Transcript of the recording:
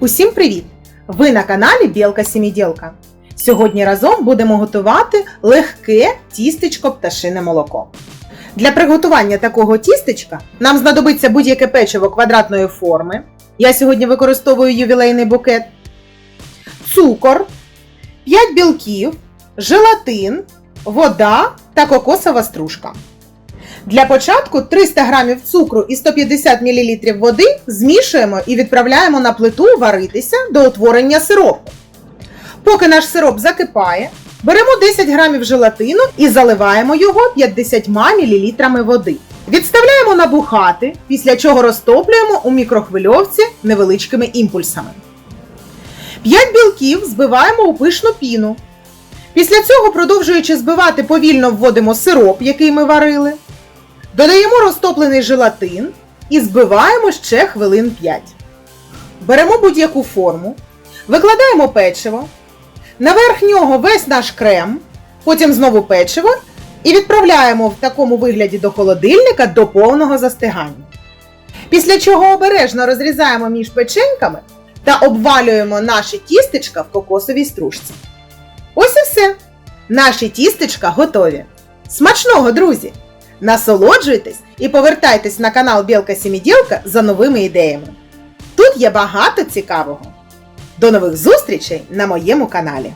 Усім привіт! Ви на каналі Білка Сіміділка. Сьогодні разом будемо готувати легке тістечко пташине молоко. Для приготування такого тістечка нам знадобиться будь-яке печиво квадратної форми. Я сьогодні використовую ювілейний букет, цукор, 5 білків, желатин, вода та кокосова стружка. Для початку 300 г цукру і 150 мл води змішуємо і відправляємо на плиту варитися до утворення сиропу. Поки наш сироп закипає, беремо 10 г желатину і заливаємо його 50 мл води. Відставляємо набухати, після чого розтоплюємо у мікрохвильовці невеличкими імпульсами. 5 білків збиваємо у пишну піну. Після цього, продовжуючи збивати, повільно вводимо сироп, який ми варили. Додаємо розтоплений желатин і збиваємо ще хвилин 5. Беремо будь-яку форму, викладаємо печиво, наверх нього весь наш крем, потім знову печиво і відправляємо в такому вигляді до холодильника до повного застигання. Після чого обережно розрізаємо між печеньками та обвалюємо наші тістечка в кокосовій стружці. Ось і все. Наші тістечка готові. Смачного, друзі! Насолоджуйтесь і повертайтесь на канал Білка Сіміділка за новими ідеями. Тут є багато цікавого. До нових зустрічей на моєму каналі!